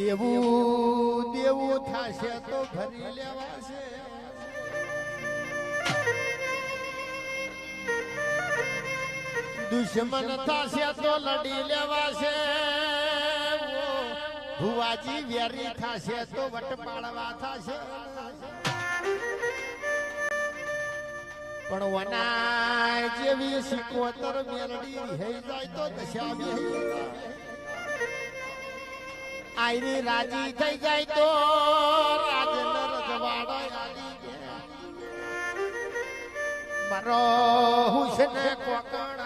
દેવું દેવું થાશે તો ભરી લેવાશે. દુશ્મન થશે તો લડી લેવાશે. ભુવાજી વેરી થશે તો વટ પાડવા થશે. પણ વના જેવી સિકોતર મેરડી થઈ જાય તો દશા. આયરી રાજી થઈ જાય તો રાજન રજવાડો આલી. મારો હુસન કોકણ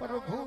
પ્રભુ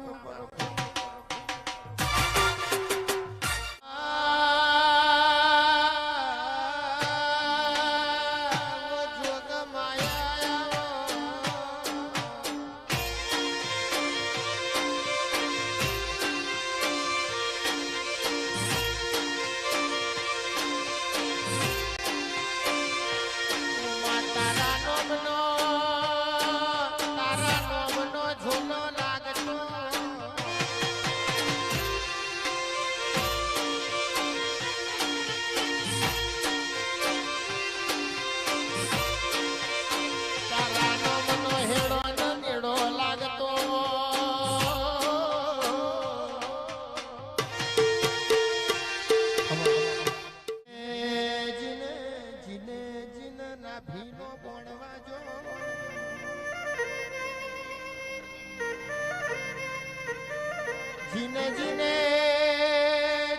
જીને જીને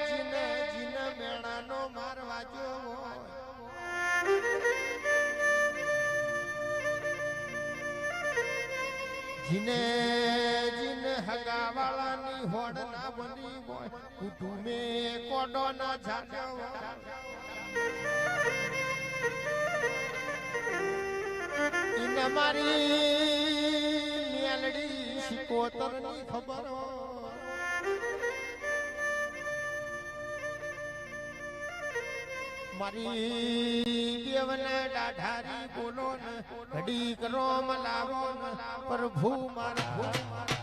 જીને જીને મેણાનો મારવા જોવો જીને જીને હગાવાળાની હોડ ના બની હોય, કુટુંબે કોડો ના જાગ્યો મારી મેલડી શિકોતરની ખબર હોય. મારી દેવના દાઢારી બોલો ને ઘડી કરો મલાવો પ્રભુ મારા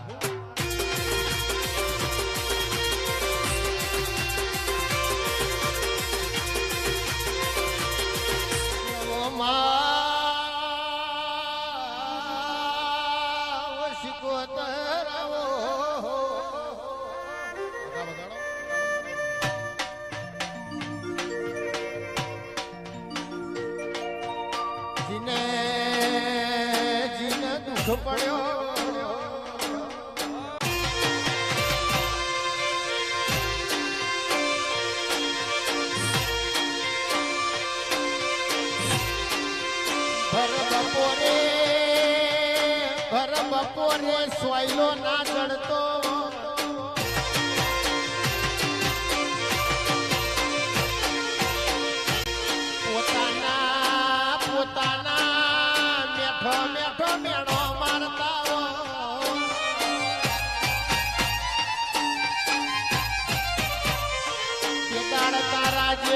જીને દુઃખ પડ્યો ભર બપોરે ભર બપોરે સોયલો ના ચડતો.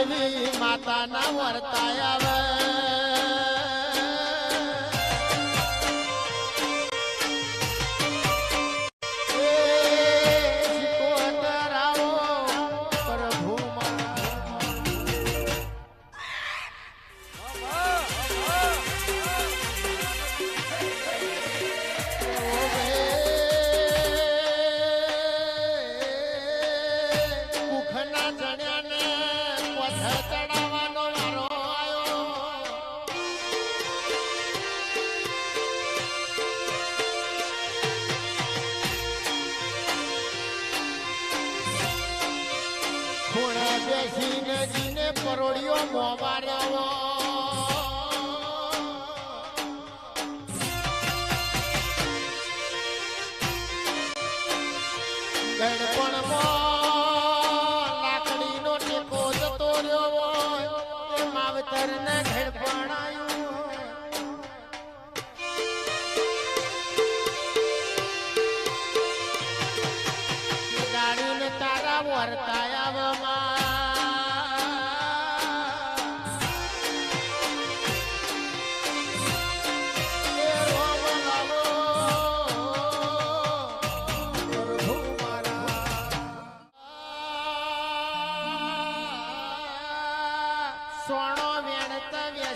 જેવી માતાના વર્તાય આવે.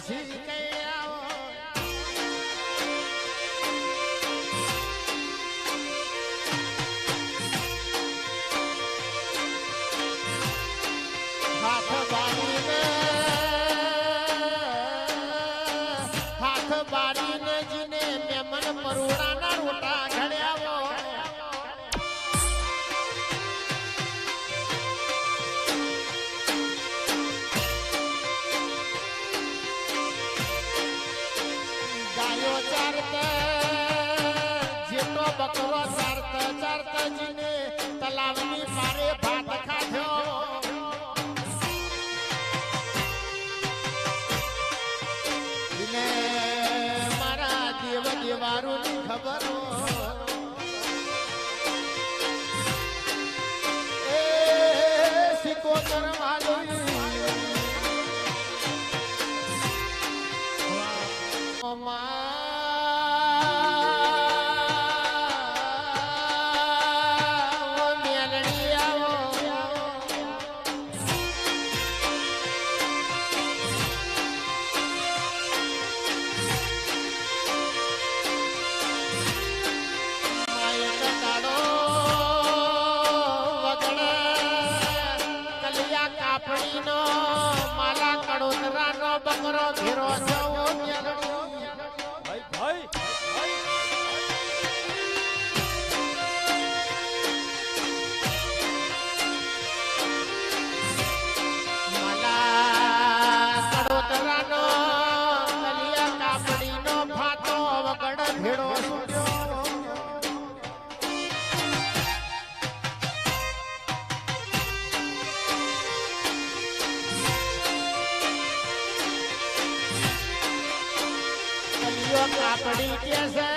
બેસી ગયા હાથ બાંધીને படிக்க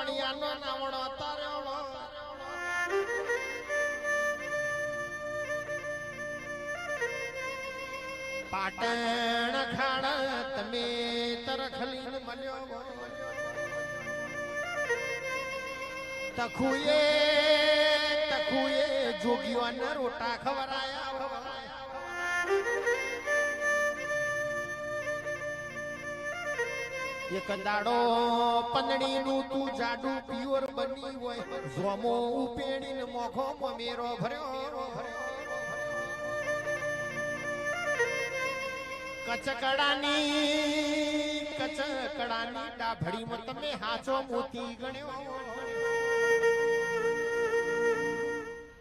વણિયાનો નાવણો તારેવણો પાટણ ખાણ તમે તરખલીન મળ્યો તખુએ તખુએ જોગીઓને રોટા ખવરાયા ખવરાયા એક દાડો પંદડીનું તું જાડુ પ્યોર બની હોય. જોમો ઉપેડીને મોખો મેરો ભર્યો. કચકડાની કચકડાની ડાભડીમાં તમે હાચો મોતી ગણ્યો.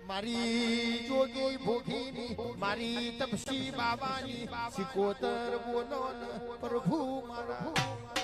મારી જોગી ભોગીની, મારી તપસી બાબાની, સિકોતર બોલો પ્રભુ મારા.